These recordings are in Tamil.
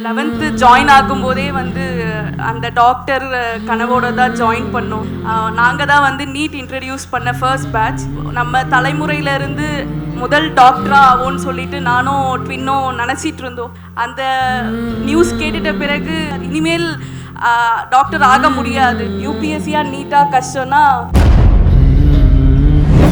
லெவன்த்து ஜாயின் ஆகும்போதே வந்து அந்த டாக்டர் கனவோட தான் ஜாயின் பண்ணோம். நாங்கள் தான் வந்து நீட் இன்ட்ரடியூஸ் பண்ண ஃபர்ஸ்ட் பேட்ச் நம்ம தலைமுறையிலேருந்து முதல் டாக்டரா ஆகும்னு சொல்லிட்டு நானும் ட்வின்னும் நினச்சிட்டு இருந்தோம். அந்த நியூஸ் கேட்டுட்ட பிறகு இனிமேல் டாக்டர் ஆக முடியாது. யூபிஎஸ்சியாக நீட்டாக கஷ்டம்னா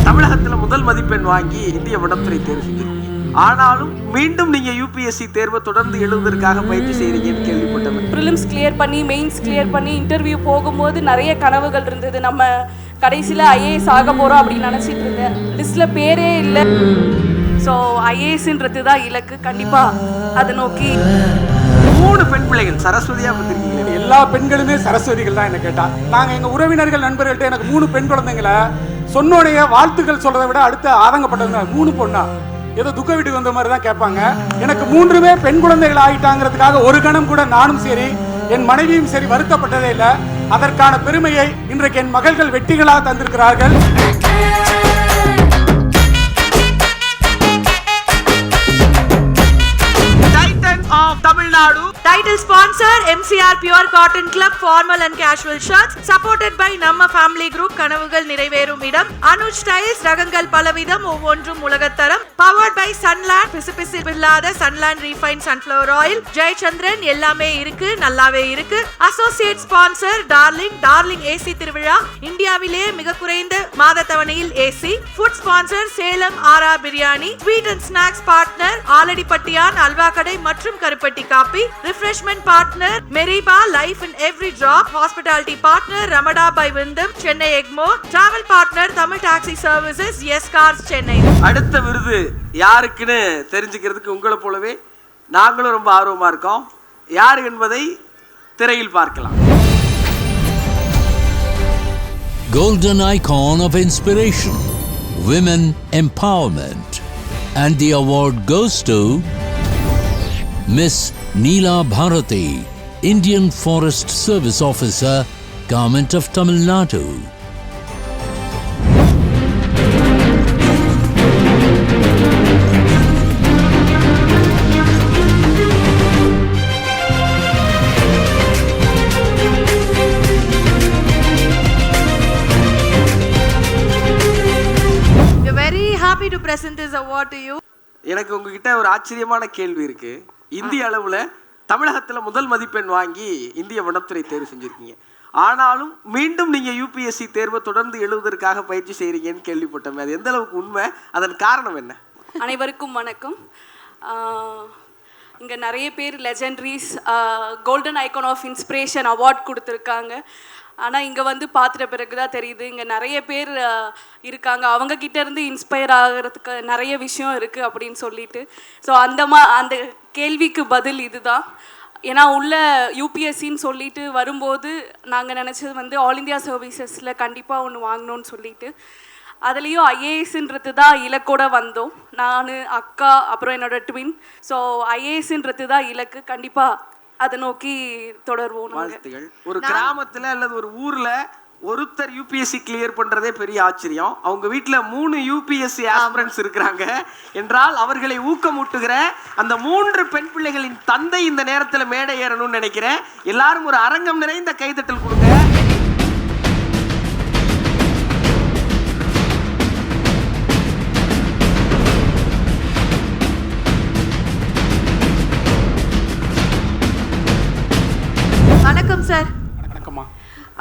தமிழகத்தில் முதல் மதிப்பெண் வாங்கி இந்திய விடத்துறை தேர்வு செஞ்சிருக்கீங்க. ஆனாலும் மீண்டும் நீங்க யூபிஎஸ்சி தேர்வை தொடர்ந்து எழுதுவதற்காக பயிற்சி செய்றீங்கன்னு கேள்விப்பட்டேன் ப்ரிலிம்ஸ் கிளியர் பண்ணி மெயின்ஸ் கிளியர் பண்ணி இன்டர்வியூ போகும்போது நிறைய கனவுகள் இருந்தது. நம்ம கடைசியில் ஐஏஎஸ் ஆக போகிறோம் அப்படின்னு நினச்சிட்டு இருந்தேன். லிஸ்ட்டில் பேரே இல்லை. ஸோ ஐஏஎஸ்ன்றது தான் இலக்கு. கண்டிப்பாக அதை நோக்கி. மூணு பெண் பிள்ளைகள் சரஸ்வதியா வந்திருக்கீங்க எல்லா பெண்களுமே சரஸ்வதிகள் தான் என்ன கேட்டா. நாங்க எங்க உறவினர்கள் நண்பர்கள்ட்ட எனக்கு மூணு பெண் குழந்தைங்கள சொன்னோடைய வாழ்த்துக்கள் சொல்றதை விட அடுத்து ஆதங்கப்பட்டவங்க மூணு பொண்ணா? ஏதோ துக்க வீட்டுக்கு வந்த மாதிரி தான் கேட்பாங்க. எனக்கு மூன்றுமே பெண் குழந்தைகள் ஆயிட்டாங்கிறதுக்காக ஒரு கணம் கூட நானும் சரி என் மனைவியும் சரி வருத்தப்பட்டதே இல்லை. அதற்கான பெருமையை இன்றைக்கு என் மகள்கள் வெட்டிகளாக தந்திருக்கிறார்கள். Tamil Nadu title sponsor MCR pure cotton club formal and casual Shirts supported by நம்ம ஃபேமிலி குரூப் கனவுகள் நிறைவேறும் இடம். அனுஜ் ஸ்டைல்ஸ் ரகங்கள் பலவிதம் ஒவ்வொன்றும் உலகத்தரம். பவர்ட் பை சன்லேண்ட் பிசுபிசு இல்லாத Sunland refine sunflower oil Jayachandran எல்லாமே இருக்கு நல்லாவே இருக்கு. Associate sponsor darling darling AC திருவிழா இந்தியாவிலேயே மிக குறைந்த மாத AC food sponsor Salem Aara biryani sweet and snacks partner Aladipattiyan halwa கடை மற்றும் கருப்பட்டி copy refreshment partner மெரிபா life in every drop hospitality partner Ramada by Wyndham Chennai Egmore travel partner Tamil taxi services S cars Chennai அடுத்த விருது யாருக்குன்னு தெரிஞ்சுக்கிறதுக்கு உங்களை போலவே நாங்களும் ரொம்ப ஆர்வமா இருக்கோம். யார் என்பதை திரையில் பார்க்கலாம். Golden Icon of Inspiration, Women Empowerment. And the award goes to Miss Neela Bharati, Indian Forest Service Officer, Government of Tamil Nadu. This award to you. எனக்கு உங்ககிட்ட ஒரு ஆச்சரியமான கேள்வி இருக்கு. இந்திய அளவுல தமிழகத்துல முதல் மதிப்பெண் வாங்கி இந்திய வனத்துறை தேர்வு செஞ்சிருக்கீங்க. ஆனாலும் மீண்டும் நீங்க யூபிஎஸ்சி தேர்வை தொடர்ந்து எழுதுவதற்காக பயிற்சி செய்றீங்கன்னு கேள்விப்பட்டோமே. அது எந்த அளவுக்கு உண்மை? அதன் காரணம் என்ன? அனைவருக்கும் வணக்கம். இங்கே நிறைய பேர் legendaries golden icon of inspiration award கொடுத்துருக்காங்க. ஆனால் இங்கே வந்து பார்த்துட்ட பிறகு தான் தெரியுது. இங்கே நிறைய பேர் இருக்காங்க. அவங்க கிட்டேருந்து இன்ஸ்பயர் ஆகிறதுக்கு நிறைய விஷயம் இருக்குது அப்படின்னு சொல்லிட்டு. ஸோ அந்த மா அந்த கேள்விக்கு பதில் இதுதான். ஏன்னா உள்ள யூபிஎஸ்சின்னு சொல்லிட்டு வரும்போது நாங்கள் நினச்சது வந்து ஆல் இந்தியா சர்வீசஸில் கண்டிப்பாக ஒன்று வாங்கணும்னு சொல்லிட்டு. அதுலேயும் ஐஏஎஸ்ன்றது தான் இலக்கோட வந்தோம். நான் அக்கா அப்புறம் என்னோடய ட்வின் ஸோ ஐஏஎஸ்ன்றது தான் இலக்கு. கண்டிப்பாக அதை நோக்கி தொடர்வோம் வாழ்த்துகள். ஒரு கிராமத்துல அல்லது ஒரு ஊர்ல ஒருத்தர் யூபிஎஸ்சி கிளியர் பண்றதே பெரிய ஆச்சரியம். அவங்க வீட்ல மூணு யூபிஎஸ்சி ஆஸ்பிரன்ஸ் இருக்கிறாங்க. என்றால் அவர்களை ஊக்கமூட்டுகிற அந்த மூன்று பெண் பிள்ளைகளின் தந்தை இந்த நேரத்துல மேடை ஏறணும்னு நினைக்கிறேன். எல்லாரும் ஒரு அரங்கம் நிறைந்த கைதட்டல் கொடுங்க.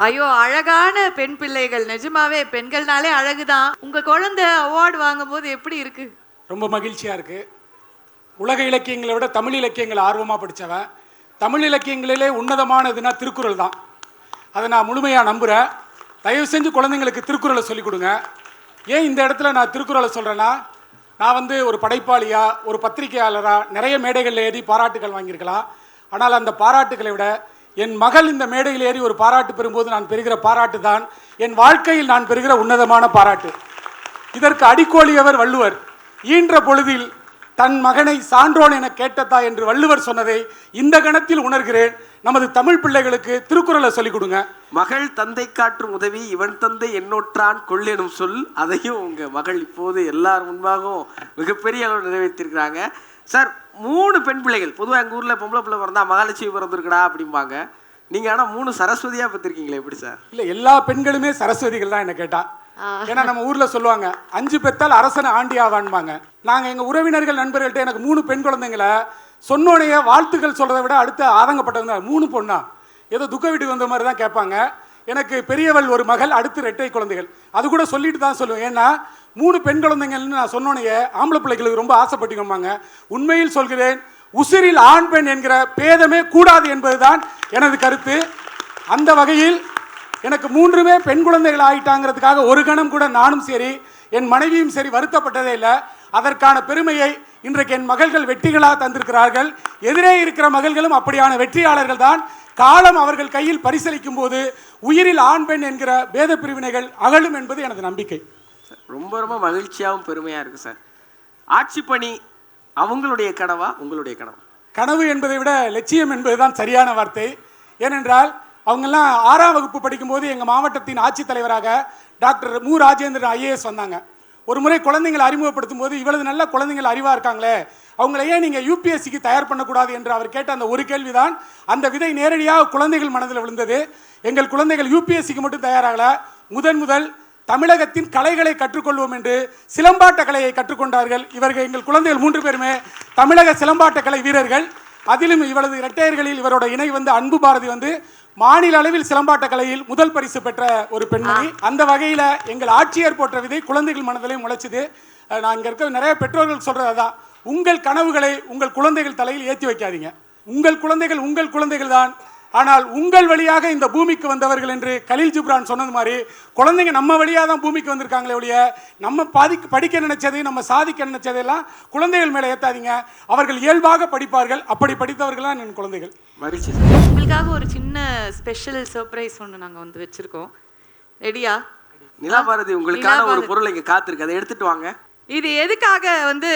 ஐயோ அழகான பெண் பிள்ளைகள். நிஜமாவே பெண்கள்னாலே அழகுதான். உங்க குழந்தை அவார்டு வாங்கும்போது எப்படி இருக்கு? ரொம்ப மகிழ்ச்சியாக இருக்குது உலக இலக்கியங்களை விட தமிழ் இலக்கியங்கள் ஆர்வமாக படித்தவன் தமிழ் இலக்கியங்களிலே உன்னதமானதுன்னா திருக்குறள் தான். அதை நான் முழுமையாக நம்புகிறேன் தயவு செஞ்சு குழந்தைங்களுக்கு திருக்குறளை சொல்லிக் கொடுங்க. ஏன் இந்த இடத்துல நான் திருக்குறளை சொல்கிறேன்னா நான் வந்து ஒரு படைப்பாளியா ஒரு பத்திரிகையாளராக நிறைய மேடைகளில் ஏறி பாராட்டுகள் வாங்கியிருக்கலாம். ஆனால் அந்த பாராட்டுகளை விட என் மகள் இந்த மேடையில் ஏறி ஒரு பாராட்டு பெறும்போது நான் பெறுகிற பாராட்டு தான். என் வாழ்க்கையில் நான் பெறுகிற உன்னதமான பாராட்டு. இதற்கு அடிக்கோலியவர் வள்ளுவர். ஈன்ற பொழுதில் தன் மகனை சான்றோன் என கேட்டதா என்று வள்ளுவர் சொன்னதை இந்த கணத்தில் உணர்கிறேன். நமது தமிழ் பிள்ளைகளுக்கு திருக்குறளை சொல்லிக் கொடுங்க. மகள் தந்தை காற்றும் உதவி இவன் தந்தை என்னொற்றான் கொள்ளெனும் சொல் அதையும் உங்க மகள் இப்போது எல்லார் முன்பாகவும் மிகப்பெரிய அளவு நிறைவேற்றிருக்கிறாங்க. சார் மூணு பெண் பிள்ளைகள். பொதுவாக எங்கள் ஊரில் பொம்பளை பிள்ளை பிறந்தா மகாலட்சுமி பிறந்திருக்கடா அப்படிம்பாங்க. நீங்கள் ஆனால் மூணு சரஸ்வதியாக பெற்றிருக்கீங்களே எப்படி சார்? இல்லை எல்லா பெண்களுமே சரஸ்வதிகள் தான் என்ன கேட்டா. ஏன்னா நம்ம ஊர்ல சொல்லுவாங்க அஞ்சு பெத்தால் அரசனை ஆண்டி ஆவான்பாங்க. நாங்க எங்க உறவினர்கள் நண்பர்கள்ட்ட எனக்கு மூணு பெண் குழந்தைங்களை சொன்னோடைய வாழ்த்துக்கள் சொல்றதை விட அடுத்த ஆதங்கப்பட்டவங்க மூணு பொண்ணா. ஏதோ துக்க வீட்டுக்கு வந்த மாதிரி தான் கேட்பாங்க. எனக்கு பெரியவள் ஒரு மகள் அடுத்து ரெட்டை குழந்தைகள். அது கூட சொல்லிட்டு தான் சொல்லுவேன். ஏன்னா மூணு பெண் குழந்தைங்கள்னு நான் சொன்னோனையே ஆம்பளை பிள்ளைகளுக்கு ரொம்ப ஆசைப்பட்டுக்கோமாங்க உண்மையில் சொல்கிறேன் உசிரில் ஆண் பெண் என்கிற பேதமே கூடாது என்பதுதான் எனது கருத்து. அந்த வகையில் எனக்கு மூன்றுமே பெண் குழந்தைகள் ஆகிட்டாங்கிறதுக்காக ஒரு கணம் கூட நானும் சரி என் மனைவியும் சரி வருத்தப்பட்டதே இல்லை. அதற்கான பெருமையை இன்றைக்கு என் மகள்கள் வெற்றிகளாக தந்திருக்கிறார்கள். எதிரே இருக்கிற மகள்களும் அப்படியான வெற்றியாளர்கள் தான். காலம் அவர்கள் கையில் பரிசளிக்கும் போது உயிரில் ஆண் பெண் என்கிற பேத பிரிவினைகள் அகலும் என்பது எனது நம்பிக்கை. ரொம்ப ரொம்ப மகிழ்ச்சியாகவும் பெருமையாக இருக்குது சார். ஆட்சி பணி அவங்களுடைய கனவா உங்களுடைய கனவா? கனவு என்பதை விட லட்சியம் என்பதுதான் சரியான வார்த்தை. ஏனென்றால் அவங்கெல்லாம் ஆறாம் வகுப்பு படிக்கும்போது எங்கள் மாவட்டத்தின் ஆட்சித்தலைவராக டாக்டர் மு. ராஜேந்திரன் ஐஏஎஸ் வந்தாங்க. ஒரு முறை குழந்தைங்களை அறிமுகப்படுத்தும் போது இவ்வளவு நல்ல குழந்தைகள் அறிவாக இருக்காங்களே அவங்கள ஏன் நீங்கள் யூபிஎஸ்சிக்கு தயார் பண்ணக்கூடாது என்று அவர் கேட்ட அந்த ஒரு கேள்விதான். அந்த விதை நேரடியாக குழந்தைகள் மனதில் விழுந்தது. எங்கள் குழந்தைகள் யூபிஎஸ்சிக்கு மட்டும் தயாராகல. முதன் முதல் தமிழகத்தின் கலைகளை கற்றுக்கொள்வோம் என்று சிலம்பாட்ட கலையை கற்றுக்கொண்டார்கள். இவர்கள் எங்கள் குழந்தைகள் மூன்று பேருமே தமிழக சிலம்பாட்ட கலை வீரர்கள். அதிலும் இவரது இரட்டையர்களில் இவரோட இணை வந்து அன்பு பாரதி வந்து மாநில அளவில் சிலம்பாட்ட கலையில் முதல் பரிசு பெற்ற ஒரு பெண்மணி. அந்த வகையில் எங்கள் ஆட்சியர் போற்ற விதை குழந்தைகள் மனதிலே முளைச்சுது. நான் இங்கே இருக்க நிறைய பெற்றோர்கள் சொல்கிறது அதான். உங்கள் கனவுகளை உங்கள் குழந்தைகள் தலையில் ஏற்றி வைக்காதீங்க. உங்கள் குழந்தைகள் உங்கள் குழந்தைகள் தான். ஆனால் உங்கள் வழியாக இந்த பூமிக்கு வந்தவர்கள் என்று கலீல் ஜிப்ரான் சொன்னது மாதிரி குழந்தைங்க நம்ம வழியாக தான் பூமிக்கு வந்திருக்காங்களே ஒழிய நம்ம பாதி படிக்க நினைச்சது நம்ம சாதிக்க நினைச்சதெல்லாம் குழந்தைகள் மேலே ஏற்றாதீங்க அவர்கள் இயல்பாக படிப்பார்கள். அப்படி படித்தவர்கள் தான் என் குழந்தைகள். மகிழ்ச்சி. சார் உங்களுக்காக ஒரு சின்ன ஸ்பெஷல் சர்ப்ரைஸ் ஒன்று நாங்கள் வந்து வச்சிருக்கோம். ரெடியா நிலா பாரதி உங்களுக்கான ஒரு பொருள் இங்கே காத்திருக்கு. அதை எடுத்துட்டு வாங்க. இது எதுக்காக வந்து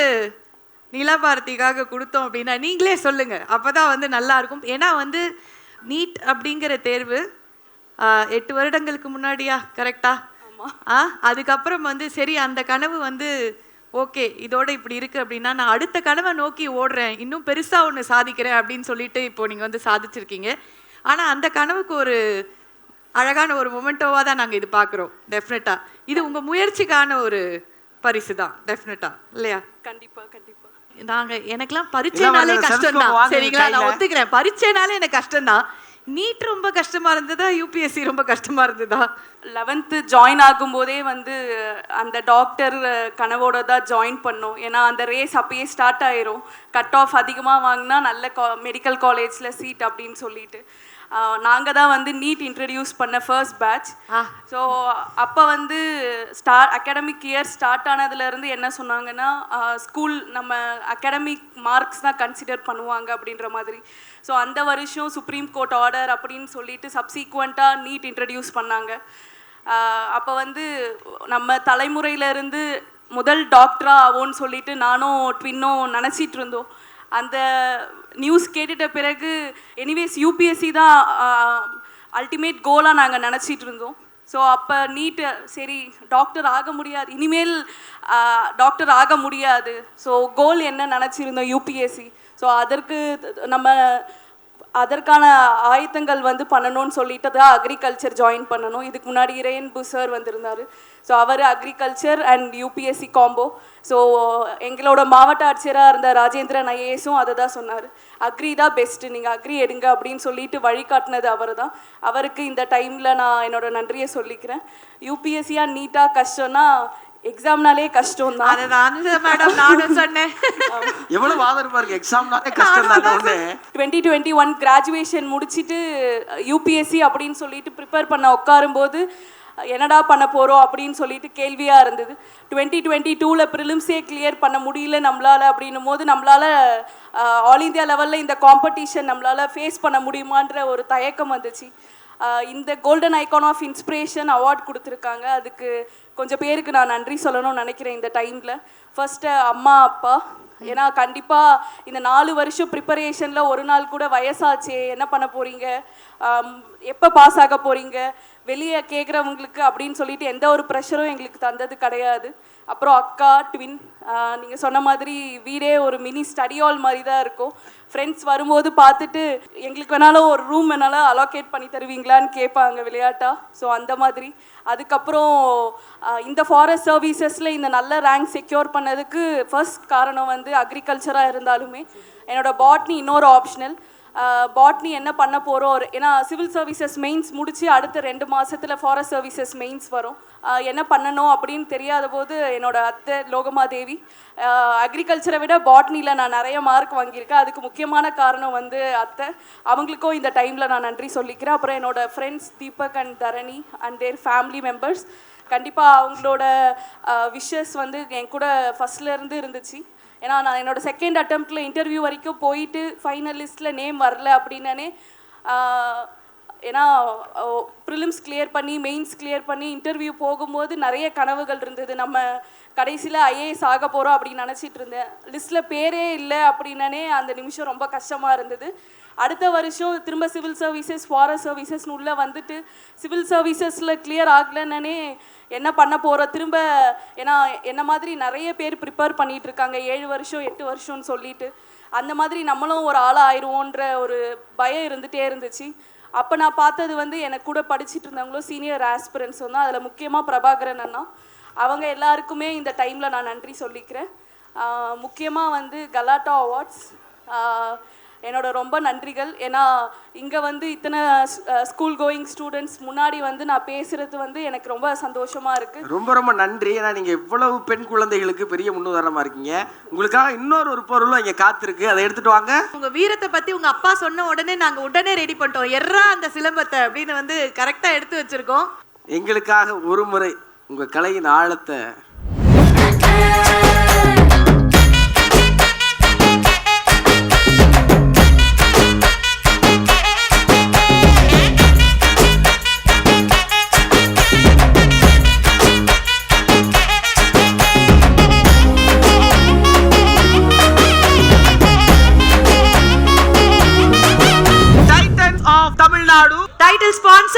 நிலபாரதிக்காக கொடுத்தோம் அப்படின்னா நீங்களே சொல்லுங்க. அப்பதான் வந்து நல்லா இருக்கும். ஏன்னா வந்து நீட் அப்படிங்கிற தேர்வு எட்டு வருடங்களுக்கு முன்னாடியா? கரெக்டா ஆ? அதுக்கப்புறம் வந்து சரி அந்த கனவு வந்து ஓகே இதோட இப்படி இருக்கு அப்படின்னா நான் அடுத்த கனவை நோக்கி ஓடுறேன். இன்னும் பெருசா ஒன்று சாதிக்கிறேன் அப்படின்னு சொல்லிட்டு இப்போ நீங்க வந்து சாதிச்சிருக்கீங்க. ஆனா அந்த கனவுக்கு ஒரு அழகான ஒரு மொமெண்டோவாக தான் நாங்கள் இது பார்க்குறோம் டெஃபினட்டா இது உங்க முயற்சிக்கான ஒரு பரிசு தான் டெஃபினட்டா இல்லையா? கண்டிப்பா கண்டிப்பா. நாங்க எனக்கெல்லாம் பரீட்சைனாலே கஷ்டம் தான் சரிங்களா? நான். ஒத்துக்கிறேன். பரீட்சைனாலே எனக்கு கஷ்டம் தான் நீட் ரொம்ப கஷ்டமா இருந்ததா? யூபிஎஸ்சி ரொம்ப கஷ்டமா இருந்ததா? லெவன்த்து ஜாயின் ஆகும்போதே வந்து அந்த டாக்டர் கனவோட தான் ஜாயின் பண்ணோம். ஏன்னா அந்த ரேஸ் அப்பயே ஸ்டார்ட் ஆயிரும். கட் ஆஃப் அதிகமாக வாங்கினா நல்ல கா மெடிக்கல் காலேஜில் சீட் அப்படின்னு சொல்லிட்டு. நாங்கள் தான் வந்து நீட் இன்ட்ரடியூஸ் பண்ண ஃபர்ஸ்ட் பேட்ச். ஸோ அப்போ வந்து ஸ்டார் அகாடமிக் இயர் ஸ்டார்ட் ஆனதுலேருந்து என்ன சொன்னாங்கன்னா ஸ்கூல் நம்ம அகாடமிக் மார்க்ஸ் தான் கன்சிடர் பண்ணுவாங்க அப்படின்ற மாதிரி. ஸோ அந்த வருஷம் சுப்ரீம் கோர்ட் ஆர்டர் அப்படின்னு சொல்லிட்டு சப்சீக்வெண்ட்டாக நீட் இன்ட்ரடியூஸ் பண்ணாங்க. அப்போ வந்து நம்ம தலைமுறையில இருந்து முதல் டாக்டரா ஆவோன்னு சொல்லிட்டு நானும் ட்வின்னும் நினச்சிட்டு இருந்தோம். அந்த நியூஸ் கேட்டுட்ட பிறகு எனிவேஸ் யூபிஎஸ்சி தான் அல்டிமேட் கோலாக நாங்கள் நினச்சிட்டு இருந்தோம். ஸோ அப்போ நீட்டு சரி டாக்டர் ஆக முடியாது. இனிமேல் டாக்டர் ஆக முடியாது. ஸோ கோல் என்ன நினச்சிருந்தோம் யூபிஎஸ்சி ஸோ அதற்கு நம்ம அதற்கான ஆயத்தங்கள் வந்து பண்ணணும்னு சொல்லிட்டு தான் அக்ரிகல்ச்சர் ஜாயின் பண்ணணும். இதுக்கு முன்னாடி இரேன்பு சார் வந்திருந்தார். So our agriculture and UPSC combo so எங்களோட மாவட்ட ஆட்சியராக இருந்த ராஜேந்திரன் ஐஏஎஸும் அதை தான் சொன்னார். அக்ரி தான் பெஸ்ட்டு நீங்கள் அக்ரி எடுங்க அப்படின்னு சொல்லிட்டு வழிகாட்டினது அவர் தான் அவருக்கு இந்த டைமில் நான் என்னோட நன்றியை சொல்லிக்கிறேன். யூபிஎஸ்சியாக நீட்டாக கஷ்டம்னா எக்ஸாம்னாலே கஷ்டம் தான் அதுதான் மேடம் நானும் சொன்னேன். எவ்வளவு இருக்கு? எக்ஸாம்னாலே கஷ்டம் தான் ஒன்று டுவெண்ட்டி டுவெண்ட்டி ஒன் கிராஜுவேஷன் முடிச்சுட்டு யூபிஎஸ்சி அப்படின்னு சொல்லிட்டு ப்ரிப்பேர் பண்ண உட்காரும்போது என்னடா பண்ண போகிறோம் அப்படின்னு சொல்லிட்டு கேள்வியாக இருந்தது. டுவெண்ட்டி டுவெண்ட்டி டூவில் ப்ரிலிம்ஸே கிளியர் பண்ண முடியல நம்மளால் அப்படின்னும் போது நம்மளால் ஆல் இந்தியா லெவலில் இந்த காம்படிஷன் நம்மளால் ஃபேஸ் பண்ண முடியுமான்ற ஒரு தயக்கம் வந்துச்சு. இந்த golden icon of inspiration award கொடுத்துருக்காங்க. அதுக்கு கொஞ்சம் பேருக்கு நான் நன்றி சொல்லணும்னு நினைக்கிறேன் இந்த டைமில் ஃபஸ்ட்டு அம்மா அப்பா. ஏன்னா கண்டிப்பாக இந்த நாலு வருஷம் ப்ரிப்பரேஷனில் ஒரு நாள் கூட வயசாச்சே. என்ன பண்ண போகிறீங்க எப்போ பாஸ் ஆக போகிறீங்க வெளியே கேட்குறவங்களுக்கு அப்படின்னு சொல்லிட்டு எந்த ஒரு ப்ரெஷரும் எங்களுக்கு தந்தது கிடையாது. அப்புறம் அக்கா ட்வின் நீங்கள் சொன்ன மாதிரி வீடே ஒரு மினி ஸ்டடி ஹால் மாதிரி தான் இருக்கும். ஃப்ரெண்ட்ஸ் வரும்போது பார்த்துட்டு எங்களுக்கு வேணாலும் ஒரு ரூம் வேணாலும் அலோகேட் பண்ணி தருவீங்களான்னு கேட்பாங்க விளையாட்டா. ஸோ அந்த மாதிரி. அதுக்கப்புறம் இந்த ஃபாரஸ்ட் சர்வீசஸில் இந்த நல்ல ரேங்க் செக்யூர் பண்ணதுக்கு ஃபர்ஸ்ட் காரணம் வந்து அக்ரிகல்ச்சராக இருந்தாலுமே என்னோட பாட்னி இன்னொரு ஆப்ஷனல் பாட்னி என்ன பண்ண போகிறோம் ஏன்னா சிவில் சர்வீசஸ் மெயின்ஸ் முடித்து அடுத்த ரெண்டு மாதத்தில் ஃபாரஸ்ட் சர்வீசஸ் மெயின்ஸ் வரும். என்ன பண்ணணும் அப்படின்னு தெரியாத போது என்னோடய அத்தை லோகமாதேவி அக்ரிகல்ச்சரை விட பாட்னியில் நான் நிறைய மார்க் வாங்கியிருக்கேன். அதுக்கு முக்கியமான காரணம் வந்து அத்தை. அவங்களுக்கும் இந்த டைமில் நான் நன்றி சொல்லிக்கிறேன். அப்புறம் என்னோடய friends Deepak and Dharani and their family members கண்டிப்பாக அவங்களோட விஷஸ் வந்து என் கூட ஃபஸ்ட்லேருந்து இருந்துச்சு. ஏன்னா நான் என்னோட செகண்ட் அட்டம்ப்டில் இன்டர்வியூ வரைக்கும் போயிட்டு ஃபைனல் லிஸ்ட்டில் நேம் வரல அப்படின்னே ஏன்னா ப்ரிலிம்ஸ் கிளியர் பண்ணி மெயின்ஸ் கிளியர் பண்ணி இன்டர்வியூ போகும்போது நிறைய கனவுகள் இருந்தது. நம்ம கடைசியில் ஐஏஎஸ் ஆக போகிறோம் அப்படின்னு நினச்சிட்டு இருந்தேன். லிஸ்ட்டில் பேரே இல்லை அப்படின்னே அந்த நிமிஷம் ரொம்ப கஷ்டமாக இருந்தது. அடுத்த வருஷம் திரும்ப சிவில் சர்வீசஸ் ஃபாரஸ்ட் சர்வீசஸ்னு உள்ளே வந்துட்டு சிவில் சர்வீசஸில் கிளியர் ஆகலைன்னே என்ன பண்ண போகிறோம் திரும்ப ஏன்னா என்ன மாதிரி நிறைய பேர் ப்ரிப்பேர் பண்ணிகிட்டு இருக்காங்க. ஏழு வருஷம் எட்டு வருஷம்னு சொல்லிட்டு. அந்த மாதிரி நம்மளும் ஒரு ஆளாக ஆயிடுவோன்ற ஒரு பயம் இருந்துகிட்டே இருந்துச்சு. அப்போ நான் பார்த்தது வந்து எனக்கு கூட படிச்சிட்டு இருந்தவங்களும் சீனியர் ஆஸ்பிரன்ஸ் தான். அதில் முக்கியமாக பிரபாகரன் அண்ணா. அவங்க எல்லாருக்குமே இந்த டைமில் நான் நன்றி சொல்லிக்கிறேன். முக்கியமாக வந்து கலாட்டா அவார்ட்ஸ் என்னோட ரொம்ப நன்றிகள். ஏன்னா இங்கே வந்து இத்தனை ஸ்கூல் கோயிங் ஸ்டூடெண்ட்ஸ் முன்னாடி வந்து நான் பேசுகிறது வந்து எனக்கு ரொம்ப சந்தோஷமாக இருக்குது ரொம்ப ரொம்ப நன்றி. ஏன்னா நீங்க இவ்வளவு பெண் குழந்தைகளுக்கு பெரிய முன்னுதாரணமா இருக்கீங்க. உங்களுக்காக இன்னொரு ஒரு பொருளும் இங்க காத்திருக்கு. அதை எடுத்துட்டு வாங்க. உங்க வீரத்தை பத்தி உங்க அப்பா சொன்ன உடனே நாங்க உடனே ரெடி பண்ணிட்டோம். எர்ரா அந்த சிலம்பத்தை அப்படின்னு வந்து கரெக்டா எடுத்து வச்சிருக்கோம். எங்களுக்காக ஒரு முறை உங்கள் கலையின் ஆழத்தை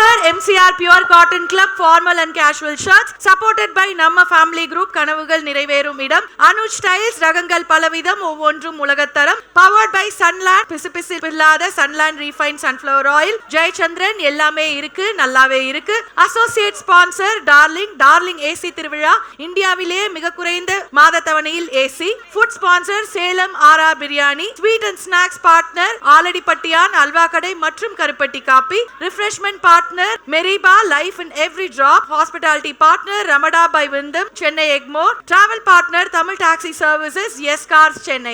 Title MCR pure cotton club formal and casual shirts supported by நம்ம ஃபேமிலி குரூப் கனவுகள் நிறைவேறும் இடம். அனுஜ் ஸ்டைல்ஸ் ரகங்கள் பலவிதம் ஒவ்வொன்றும் உலகத்தரம். பவர்ட் பை சன்லேண்ட் பிசுபிசு இல்லாத Sunland refine sunflower oil Jayachandran எல்லாமே இருக்கு நல்லாவே இருக்கு. Associate sponsor darling darling AC திருவிழா இந்தியாவிலேயே மிக குறைந்த மாத தவணையில் AC food sponsor Salem RR biryani sweet and snacks partner Aladipattiyan halwa கடை மற்றும் கருப்பட்டி copy. Refreshment partner partner Meriba life in every drop hospitality partner Ramada by Wyndham Chennai Egmore travel partner Tamil taxi services S cars Chennai